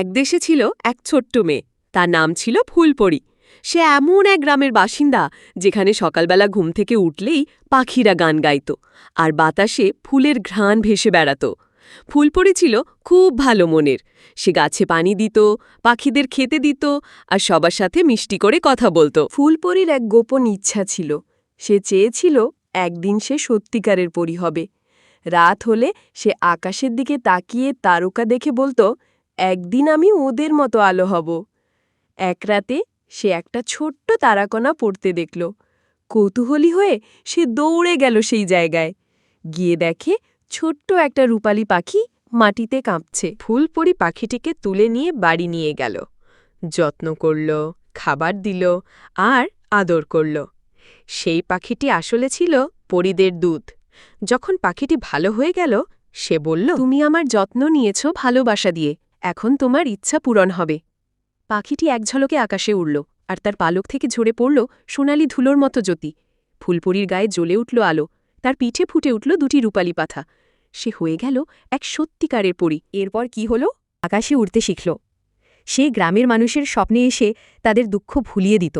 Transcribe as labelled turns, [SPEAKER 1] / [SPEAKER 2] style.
[SPEAKER 1] এক দেশে ছিল এক ছোট্ট মেয়ে। তার নাম ছিল ফুলপরি। সে এমন এক গ্রামের বাসিন্দা, যেখানে সকালবেলা ঘুম থেকে উঠলেই পাখিরা গান গাইত আর বাতাসে ফুলের ঘ্রাণ ভেসে বেড়াত। ফুলপরি ছিল খুব ভালো মনের। সে গাছে পানি দিত, পাখিদের খেতে দিত আর সবার সাথে মিষ্টি করে কথা বলতো। ফুলপরির এক গোপন ইচ্ছা ছিল। সে চেয়েছিল একদিন সে সত্যিকারের পরি হবে। রাত হলে সে আকাশের দিকে তাকিয়ে তারকা দেখে বলতো একদিন আমি ওদের মতো আলো হব। এক রাতে সে একটা ছোট্ট তারাকণা পড়তে দেখল। কৌতূহলী হয়ে সে দৌড়ে গেল সেই জায়গায়। গিয়ে দেখে ছোট্ট একটা রূপালী পাখি মাটিতে কাঁপছে। ফুলপরি পাখিটিকে তুলে নিয়ে বাড়ি নিয়ে গেল। যত্ন করল, খাবার দিল আর আদর করল। সেই পাখিটি আসলে ছিল পরিদের দুধ। যখন পাখিটি ভালো হয়ে গেল, সে বলল, তুমি আমার যত্ন নিয়েছ ভালোবাসা দিয়ে। এখন তোমার ইচ্ছা পূরণ হবে। পাখিটি এক ঝলকে আকাশে উড়ল, আর তার পালক থেকে ঝরে পড়ল সোনালি ধুলোর মতো জ্যোতি। ফুলপুরীর গায়ে জ্বলে উঠল আলো, তার পিঠে ফুটে উঠল দুটি রূপালি পাথা। সে হয়ে গেল এক সত্যিকারের পরী। এরপর কি হল? আকাশে উড়তে শিখল। সে গ্রামের মানুষের স্বপ্নে এসে তাদের দুঃখ ভুলিয়ে দিত।